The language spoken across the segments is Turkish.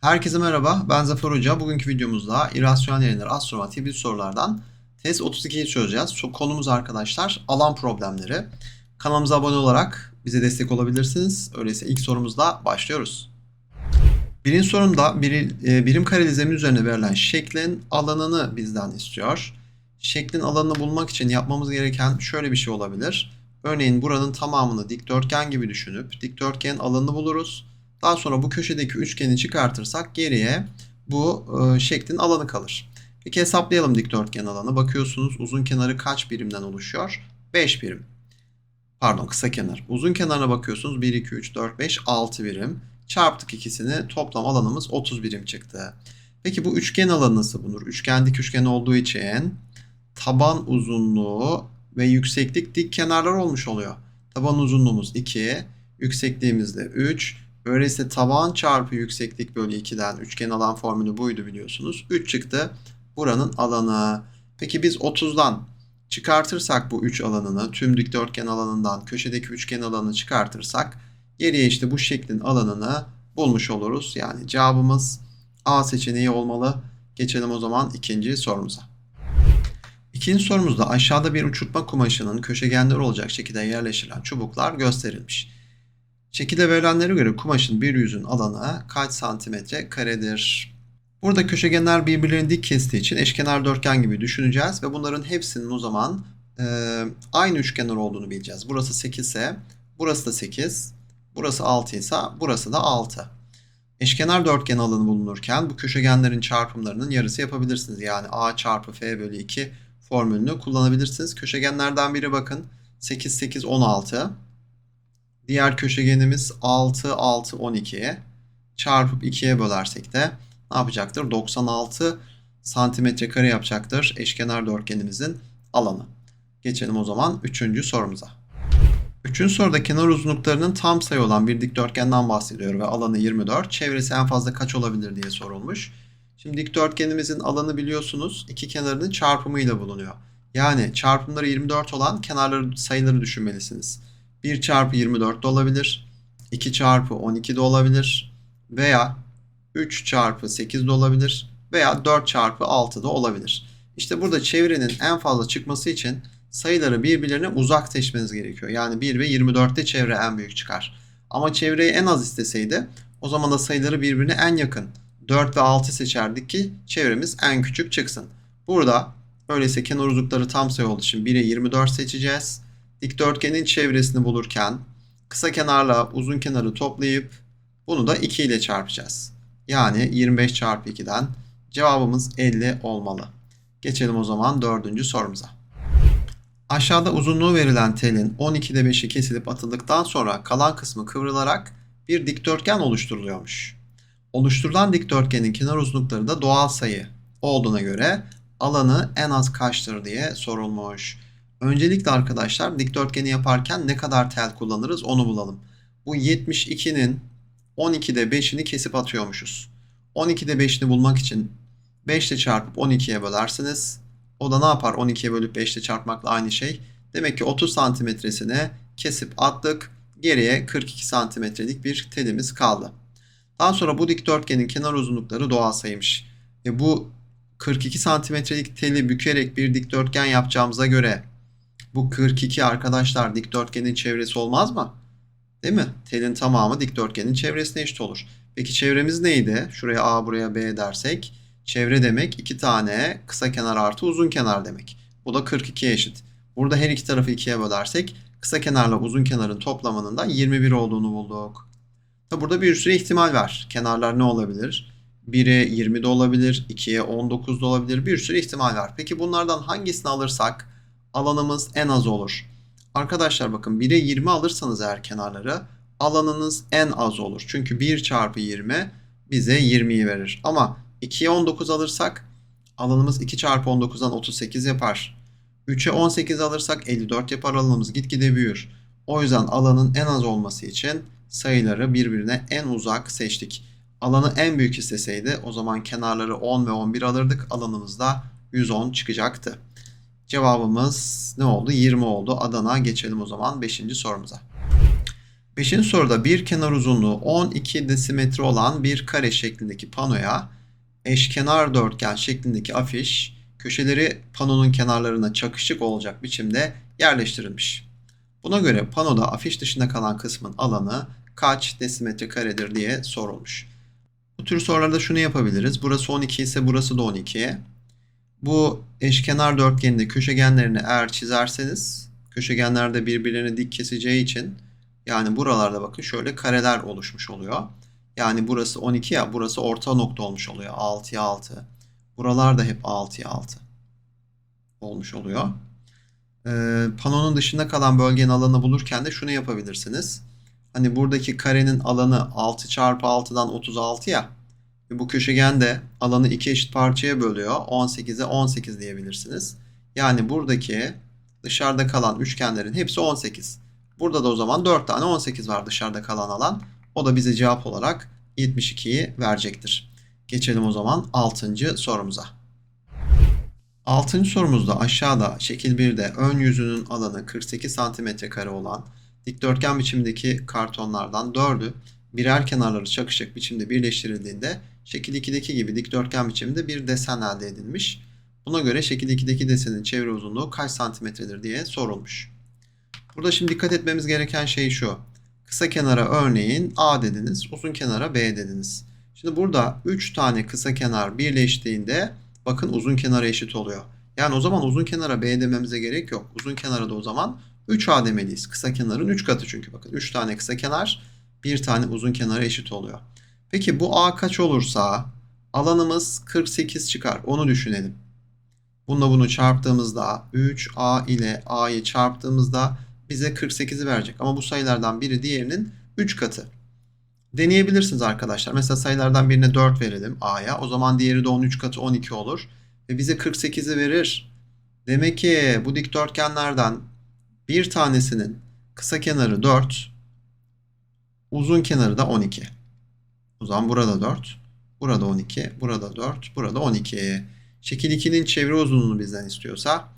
Herkese merhaba, ben Zafer Hoca. Bugünkü videomuzda irrasyonel yayınlar astromatik bir sorulardan test 32'yi çözeceğiz. Konumuz arkadaşlar alan problemleri. Kanalımıza abone olarak bize destek olabilirsiniz. Öyleyse ilk sorumuzla başlıyoruz. Birinci sorumda bir, e, birim kareli zemin üzerine verilen şeklin alanını bizden istiyor. Şeklin alanını bulmak için yapmamız gereken şöyle bir şey olabilir. Örneğin buranın tamamını dikdörtgen gibi düşünüp dikdörtgenin alanını buluruz. Daha sonra bu köşedeki üçgeni çıkartırsak geriye bu e, şeklin alanı kalır. Peki hesaplayalım dikdörtgen alanı. Bakıyorsunuz uzun kenarı kaç birimden oluşuyor? 5 birim. Pardon kısa kenar. Uzun kenarına bakıyorsunuz 1, 2, 3, 4, 5, 6 birim. Çarptık ikisini toplam alanımız 30 birim çıktı. Peki bu üçgen alanı nasıl bulunur? Üçgen dik üçgen olduğu için taban uzunluğu ve yükseklik dik kenarlar olmuş oluyor. Taban uzunluğumuz 2, yüksekliğimiz de 3. Öyleyse taban çarpı yükseklik bölü 2'den üçgen alan formülü buydu biliyorsunuz. 3 çıktı buranın alanı. Peki biz 30'dan çıkartırsak bu 3 alanını tüm dikdörtgen alanından köşedeki üçgen alanını çıkartırsak geriye işte bu şeklin alanını bulmuş oluruz. Yani cevabımız A seçeneği olmalı. Geçelim o zaman ikinci sorumuza. İkinci sorumuzda aşağıda bir uçurtma kumaşının köşegenleri olacak şekilde yerleştirilen çubuklar gösterilmiş. Şekilde verilenlere göre kumaşın bir yüzün alanı kaç santimetre karedir? Burada köşegenler birbirlerini dik kestiği için eşkenar dörtgen gibi düşüneceğiz ve bunların hepsinin o zaman e, aynı üçkenar olduğunu bileceğiz. Burası 8 ise burası da 8, burası 6 ise burası da 6. Eşkenar dörtgen alanı bulunurken bu köşegenlerin çarpımlarının yarısı yapabilirsiniz. Yani a çarpı f bölü 2 formülünü kullanabilirsiniz. Köşegenlerden biri bakın 8, 8, 16. Diğer köşegenimiz 6, 6, 12. Çarpıp 2'ye bölersek de ne yapacaktır? 96 santimetre kare yapacaktır eşkenar dörtgenimizin alanı. Geçelim o zaman üçüncü sorumuza. Üçüncü soruda kenar uzunluklarının tam sayı olan bir dikdörtgenden bahsediyor ve alanı 24. Çevresi en fazla kaç olabilir diye sorulmuş. Şimdi dikdörtgenimizin alanı biliyorsunuz iki kenarının çarpımıyla bulunuyor. Yani çarpımları 24 olan kenarları sayıları düşünmelisiniz. 1 çarpı 24 de olabilir. 2 çarpı 12 de olabilir. Veya 3 çarpı 8 de olabilir. Veya 4 çarpı 6 da olabilir. İşte burada çevrenin en fazla çıkması için sayıları birbirlerine uzak seçmeniz gerekiyor. Yani 1 ve 24'te çevre en büyük çıkar. Ama çevreyi en az isteseydi o zaman da sayıları birbirine en yakın 4 ve 6 seçerdik ki çevremiz en küçük çıksın. Burada öyleyse kenar uzunlukları tam sayı olduğu için 1'e 24 seçeceğiz. Dikdörtgenin çevresini bulurken kısa kenarla uzun kenarı toplayıp bunu da 2 ile çarpacağız. Yani 25 çarpı 2'den cevabımız 50 olmalı. Geçelim o zaman dördüncü sorumuza. Aşağıda uzunluğu verilen telin 12'de 5'i kesilip atıldıktan sonra kalan kısmı kıvrılarak bir dikdörtgen oluşturuluyormuş. Oluşturulan dikdörtgenin kenar uzunlukları da doğal sayı olduğuna göre alanı en az kaçtır diye sorulmuş. Öncelikle arkadaşlar dikdörtgeni yaparken ne kadar tel kullanırız onu bulalım. Bu 72'nin 12'de 5'ini kesip atıyormuşuz. 12'de 5'ini bulmak için 5 ile çarpıp 12'ye bölersiniz. O da ne yapar 12'ye bölüp 5 ile çarpmakla aynı şey. Demek ki 30 santimetresini kesip attık. Geriye 42 santimetrelik bir telimiz kaldı. Daha sonra bu dikdörtgenin kenar uzunlukları doğal sayıymış. E bu 42 santimetrelik teli bükerek bir dikdörtgen yapacağımıza göre bu 42 arkadaşlar dikdörtgenin çevresi olmaz mı? Değil mi? Telin tamamı dikdörtgenin çevresine eşit olur. Peki çevremiz neydi? Şuraya A buraya B dersek çevre demek iki tane kısa kenar artı uzun kenar demek. Bu da 42'ye eşit. Burada her iki tarafı ikiye bölersek kısa kenarla uzun kenarın toplamının da 21 olduğunu bulduk. Tabi burada bir sürü ihtimal var. Kenarlar ne olabilir? 1'e 20 de olabilir, 2'ye 19 da olabilir. Bir sürü ihtimal var. Peki bunlardan hangisini alırsak alanımız en az olur? Arkadaşlar bakın 1'e 20 alırsanız eğer kenarları alanınız en az olur. Çünkü 1 çarpı 20 bize 20'yi verir. Ama 2'ye 19 alırsak alanımız 2 çarpı 19'dan 38 yapar. 3'e 18 alırsak 54 yapar alanımız gitgide büyür. O yüzden alanın en az olması için sayıları birbirine en uzak seçtik. Alanı en büyük isteseydi o zaman kenarları 10 ve 11 alırdık. Alanımız da 110 çıkacaktı. Cevabımız ne oldu? 20 oldu. Adana geçelim o zaman 5. sorumuza. Beşinci soruda bir kenar uzunluğu 12 desimetre olan bir kare şeklindeki panoya eşkenar dörtgen şeklindeki afiş köşeleri panonun kenarlarına çakışık olacak biçimde yerleştirilmiş. Buna göre panoda afiş dışında kalan kısmın alanı kaç desimetre karedir diye sorulmuş. Bu tür sorularda şunu yapabiliriz. Burası 12 ise burası da 12. Bu eşkenar dörtgeninde köşegenlerini eğer çizerseniz köşegenler de birbirlerini dik keseceği için yani buralarda bakın şöyle kareler oluşmuş oluyor. Yani burası 12 ya burası orta nokta olmuş oluyor. 6'ya 6. Buralar da hep 6'ya 6 olmuş oluyor. Ee, panonun dışında kalan bölgenin alanını bulurken de şunu yapabilirsiniz. Hani buradaki karenin alanı 6 çarpı 6'dan 36 ya. Ve bu köşegen de alanı iki eşit parçaya bölüyor. 18'e 18 diyebilirsiniz. Yani buradaki dışarıda kalan üçgenlerin hepsi 18. Burada da o zaman 4 tane 18 var dışarıda kalan alan. O da bize cevap olarak 72'yi verecektir. Geçelim o zaman 6. sorumuza. 6. sorumuzda aşağıda şekil 1'de ön yüzünün alanı 48 cm kare olan dikdörtgen biçimdeki kartonlardan 4'ü birer kenarları çakışık biçimde birleştirildiğinde şekil 2'deki gibi dikdörtgen biçimde bir desen elde edilmiş. Buna göre şekil 2'deki desenin çevre uzunluğu kaç santimetredir diye sorulmuş. Burada şimdi dikkat etmemiz gereken şey şu. Kısa kenara örneğin A dediniz, uzun kenara B dediniz. Şimdi burada 3 tane kısa kenar birleştiğinde bakın uzun kenara eşit oluyor. Yani o zaman uzun kenara B dememize gerek yok. Uzun kenara da o zaman 3A demeliyiz. Kısa kenarın 3 katı çünkü bakın 3 tane kısa kenar bir tane uzun kenara eşit oluyor. Peki bu A kaç olursa alanımız 48 çıkar. Onu düşünelim. Bununla bunu çarptığımızda 3A ile A'yı çarptığımızda bize 48'i verecek. Ama bu sayılardan biri diğerinin 3 katı. Deneyebilirsiniz arkadaşlar. Mesela sayılardan birine 4 verelim A'ya. O zaman diğeri de 13 katı 12 olur. Ve bize 48'i verir. Demek ki bu dikdörtgenlerden bir tanesinin kısa kenarı 4, uzun kenarı da 12. O zaman burada 4, burada 12, burada 4, burada 12. Şekil 2'nin çevre uzunluğunu bizden istiyorsa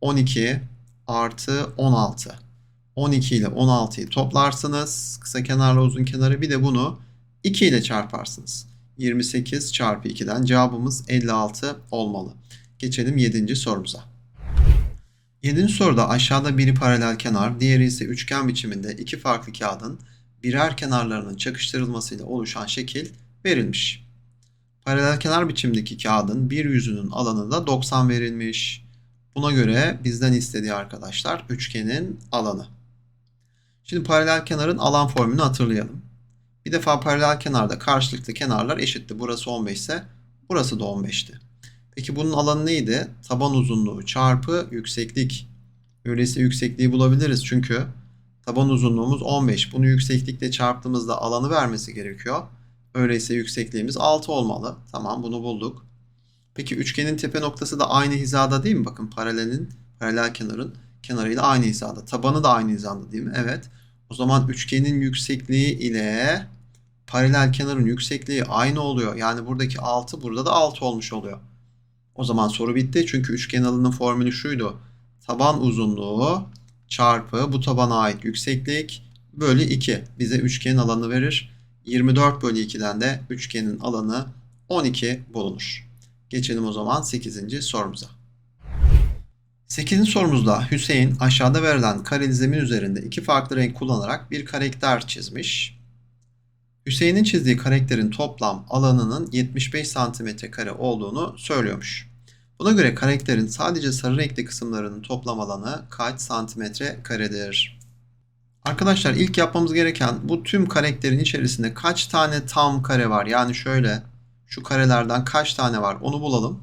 12 artı 16. 12 ile 16'yı toplarsınız. Kısa kenarla uzun kenarı bir de bunu 2 ile çarparsınız. 28 çarpı 2'den cevabımız 56 olmalı. Geçelim 7. sorumuza. 7. soruda aşağıda biri paralel kenar, diğeri ise üçgen biçiminde iki farklı kağıdın birer kenarlarının çakıştırılmasıyla oluşan şekil verilmiş. Paralel kenar biçimdeki kağıdın bir yüzünün alanı da 90 verilmiş. Buna göre bizden istediği arkadaşlar üçgenin alanı. Şimdi paralel kenarın alan formülünü hatırlayalım. Bir defa paralel kenarda karşılıklı kenarlar eşitti. Burası 15 ise burası da 15'ti. Peki bunun alanı neydi? Taban uzunluğu çarpı yükseklik. Öyleyse yüksekliği bulabiliriz çünkü taban uzunluğumuz 15. Bunu yükseklikle çarptığımızda alanı vermesi gerekiyor. Öyleyse yüksekliğimiz 6 olmalı. Tamam bunu bulduk. Peki üçgenin tepe noktası da aynı hizada değil mi? Bakın paralelin, paralel kenarın kenarıyla aynı hizada. Tabanı da aynı hizada değil mi? Evet. O zaman üçgenin yüksekliği ile paralel kenarın yüksekliği aynı oluyor. Yani buradaki 6 burada da 6 olmuş oluyor. O zaman soru bitti. Çünkü üçgen alanının formülü şuydu. Taban uzunluğu çarpı bu tabana ait yükseklik bölü 2 bize üçgenin alanı verir. 24 bölü 2'den de üçgenin alanı 12 bulunur. Geçelim o zaman 8. sorumuza. 8. sorumuzda Hüseyin aşağıda verilen kareli zemin üzerinde iki farklı renk kullanarak bir karakter çizmiş. Hüseyin'in çizdiği karakterin toplam alanının 75 santimetre kare olduğunu söylüyormuş. Buna göre karakterin sadece sarı renkli kısımlarının toplam alanı kaç santimetre karedir? Arkadaşlar ilk yapmamız gereken bu tüm karakterin içerisinde kaç tane tam kare var? Yani şöyle şu karelerden kaç tane var onu bulalım.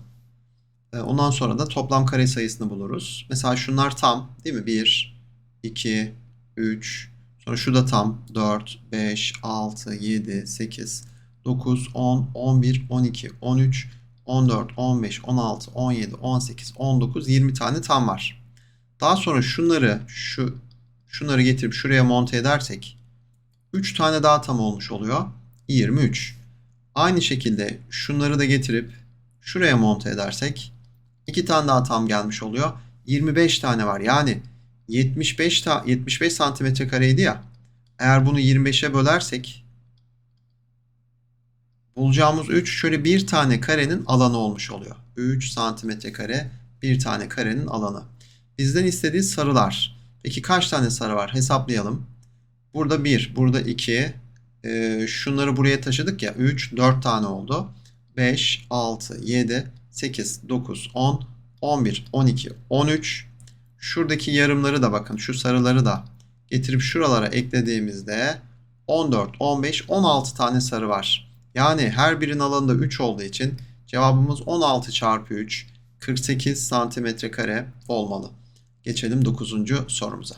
Ee, ondan sonra da toplam kare sayısını buluruz. Mesela şunlar tam değil mi? 1, 2, 3, sonra şu da tam 4, 5, 6, 7, 8, 9, 10, 11, 12, 13, 14, 15, 16, 17, 18, 19, 20 tane tam var. Daha sonra şunları şu şunları getirip şuraya monte edersek 3 tane daha tam olmuş oluyor. 23. Aynı şekilde şunları da getirip şuraya monte edersek 2 tane daha tam gelmiş oluyor. 25 tane var. Yani 75 ta 75 santimetre kareydi ya. Eğer bunu 25'e bölersek bulacağımız 3 şöyle bir tane karenin alanı olmuş oluyor. 3 santimetre kare bir tane karenin alanı. Bizden istediği sarılar. Peki kaç tane sarı var? Hesaplayalım. Burada 1, burada 2. Ee, şunları buraya taşıdık ya. 3, 4 tane oldu. 5, 6, 7, 8, 9, 10, 11, 12, 13. Şuradaki yarımları da bakın şu sarıları da getirip şuralara eklediğimizde 14, 15, 16 tane sarı var. Yani her birinin alanında 3 olduğu için cevabımız 16 çarpı 3 48 santimetre kare olmalı. Geçelim 9. sorumuza.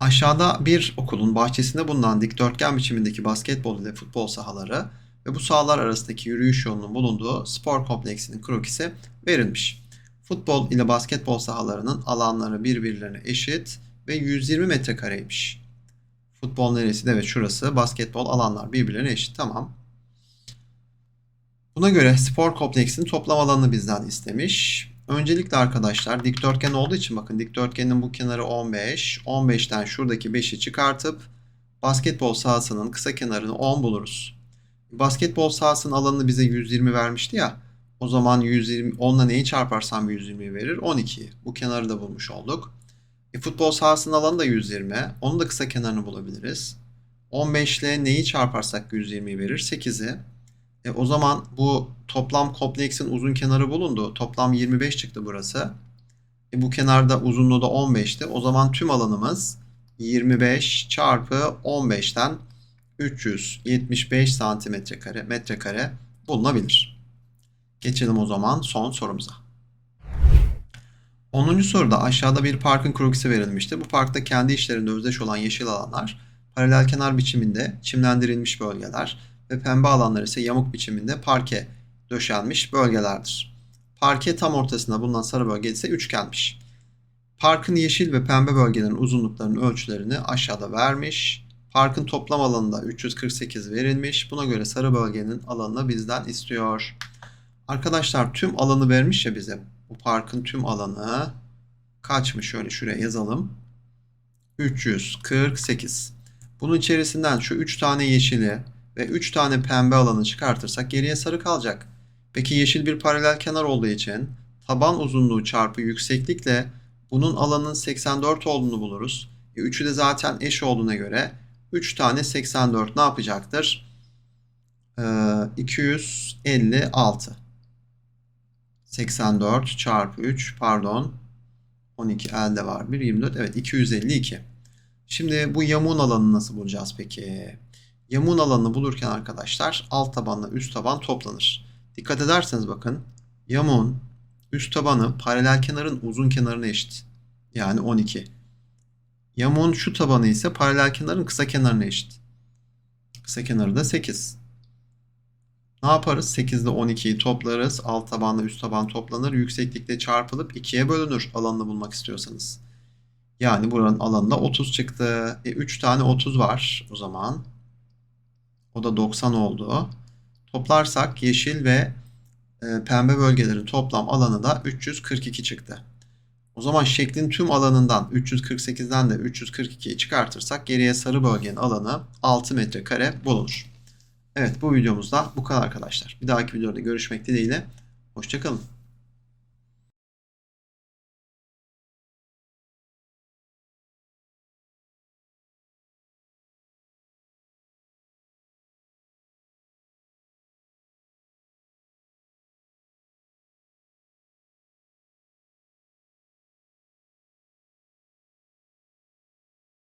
Aşağıda bir okulun bahçesinde bulunan dikdörtgen biçimindeki basketbol ile futbol sahaları ve bu sahalar arasındaki yürüyüş yolunun bulunduğu spor kompleksinin krokisi verilmiş. Futbol ile basketbol sahalarının alanları birbirlerine eşit ve 120 metrekareymiş. Futbol neresi evet şurası. Basketbol alanlar birbirlerine eşit. Tamam. Buna göre spor kompleksinin toplam alanını bizden istemiş. Öncelikle arkadaşlar dikdörtgen olduğu için bakın dikdörtgenin bu kenarı 15. 15'ten şuradaki 5'i çıkartıp basketbol sahasının kısa kenarını 10 buluruz. Basketbol sahasının alanını bize 120 vermişti ya. O zaman 120 10'la neyi çarparsam 120 verir? 12. Bu kenarı da bulmuş olduk. E, futbol sahasının alanı da 120. Onun da kısa kenarını bulabiliriz. 15 ile neyi çarparsak 120 verir? 8'i. E, o zaman bu toplam kompleksin uzun kenarı bulundu. Toplam 25 çıktı burası. E, bu kenarda uzunluğu da 15'ti. O zaman tüm alanımız 25 çarpı 15'ten 375 santimetre kare, metrekare bulunabilir. Geçelim o zaman son sorumuza. 10. soruda aşağıda bir parkın krokisi verilmişti. Bu parkta kendi işlerinde özdeş olan yeşil alanlar, paralel kenar biçiminde çimlendirilmiş bölgeler ve pembe alanlar ise yamuk biçiminde parke döşenmiş bölgelerdir. Parke tam ortasında bulunan sarı bölge ise üçgenmiş. Parkın yeşil ve pembe bölgelerin uzunluklarının ölçülerini aşağıda vermiş. Parkın toplam alanında 348 verilmiş. Buna göre sarı bölgenin alanını bizden istiyor. Arkadaşlar tüm alanı vermiş ya bize. Bu parkın tüm alanı kaçmış? Şöyle şuraya yazalım. 348. Bunun içerisinden şu 3 tane yeşili ve 3 tane pembe alanı çıkartırsak geriye sarı kalacak. Peki yeşil bir paralel kenar olduğu için taban uzunluğu çarpı yükseklikle bunun alanının 84 olduğunu buluruz. E, üçü de zaten eş olduğuna göre 3 tane 84 ne yapacaktır? Ee, 256. 84 çarpı 3 pardon 12 elde var 1 24 evet 252. Şimdi bu yamuğun alanını nasıl bulacağız peki? Yamuğun alanını bulurken arkadaşlar alt tabanla üst taban toplanır. Dikkat ederseniz bakın yamuğun üst tabanı paralel kenarın uzun kenarına eşit. Yani 12. Yamuğun şu tabanı ise paralel kenarın kısa kenarına eşit. Kısa kenarı da 8. Ne yaparız? 8 ile 12'yi toplarız. Alt tabanla üst taban toplanır. Yükseklikle çarpılıp 2'ye bölünür alanını bulmak istiyorsanız. Yani buranın alanında 30 çıktı. E, 3 tane 30 var o zaman. O da 90 oldu. Toplarsak yeşil ve e, pembe bölgelerin toplam alanı da 342 çıktı. O zaman şeklin tüm alanından 348'den de 342'yi çıkartırsak geriye sarı bölgenin alanı 6 metrekare bulunur. Evet bu videomuzda bu kadar arkadaşlar. Bir dahaki videoda görüşmek dileğiyle. Hoşçakalın.